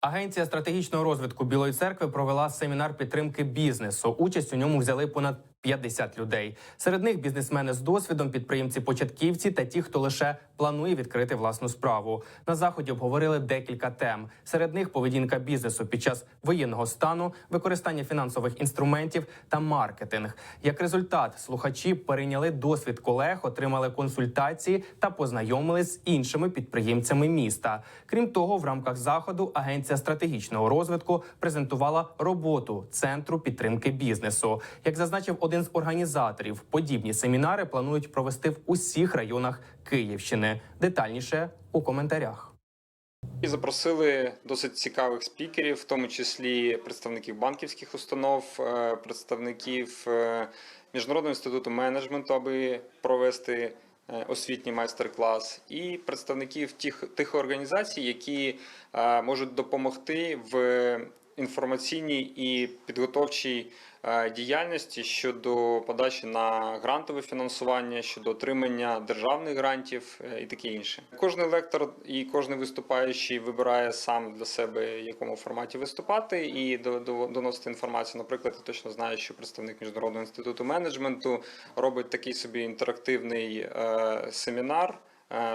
Агенція стратегічного розвитку Білої церкви провела семінар підтримки бізнесу. Участь у ньому взяли понад 50 людей. Серед них бізнесмени з досвідом, підприємці-початківці та ті, хто лише планує відкрити власну справу. На заході обговорили декілька тем. Серед них поведінка бізнесу під час воєнного стану, використання фінансових інструментів та маркетинг. Як результат, слухачі перейняли досвід колег, отримали консультації та познайомились з іншими підприємцями міста. Крім того, в рамках заходу агенція стратегічного розвитку презентувала роботу центру підтримки бізнесу. Як зазначив один з організаторів, подібні семінари планують провести в усіх районах Київщини. Детальніше у коментарях. І запросили досить цікавих спікерів, в тому числі представників банківських установ, е, представників е, Міжнародного інституту менеджменту, аби провести е, освітній майстер-клас, і представників тих, тих організацій, які можуть допомогти в інформаційній і підготовчій е, діяльності щодо подачі на грантове фінансування, щодо отримання державних грантів е, і таке інше. Кожний лектор і кожен виступаючий вибирає сам для себе в якому форматі виступати і до- до- доносити інформацію. Наприклад, я точно знаю, що представник міжнародного інституту менеджменту робить такий собі інтерактивний е, семінар,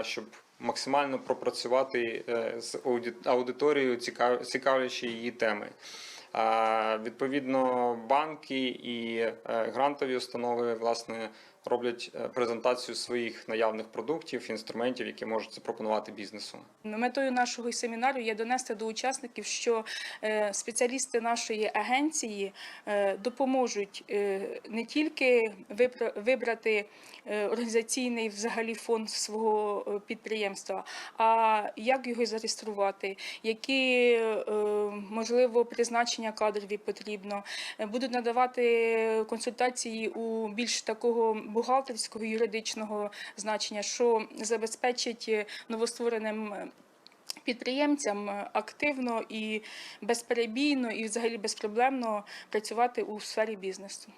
щоб максимально пропрацювати е, з аудиторією, цікав- цікавлячи її теми. Відповідно, банки і е, грантові установи власне роблять е, презентацію своїх наявних продуктів, інструментів, які можуть запропонувати бізнесу. Метою нашого семінару є донести до учасників, що е, спеціалісти нашої агенції допоможуть не тільки вибра- вибрати організаційний взагалі фонд свого підприємства, а як його зареєструвати, які можливо призначення кадрові потрібно, Е, будуть надавати консультації у більш такого бухгалтерського юридичного значення, що забезпечить е, новоствореним е, підприємцям активно і безперебійно, і взагалі безпроблемно працювати у сфері бізнесу.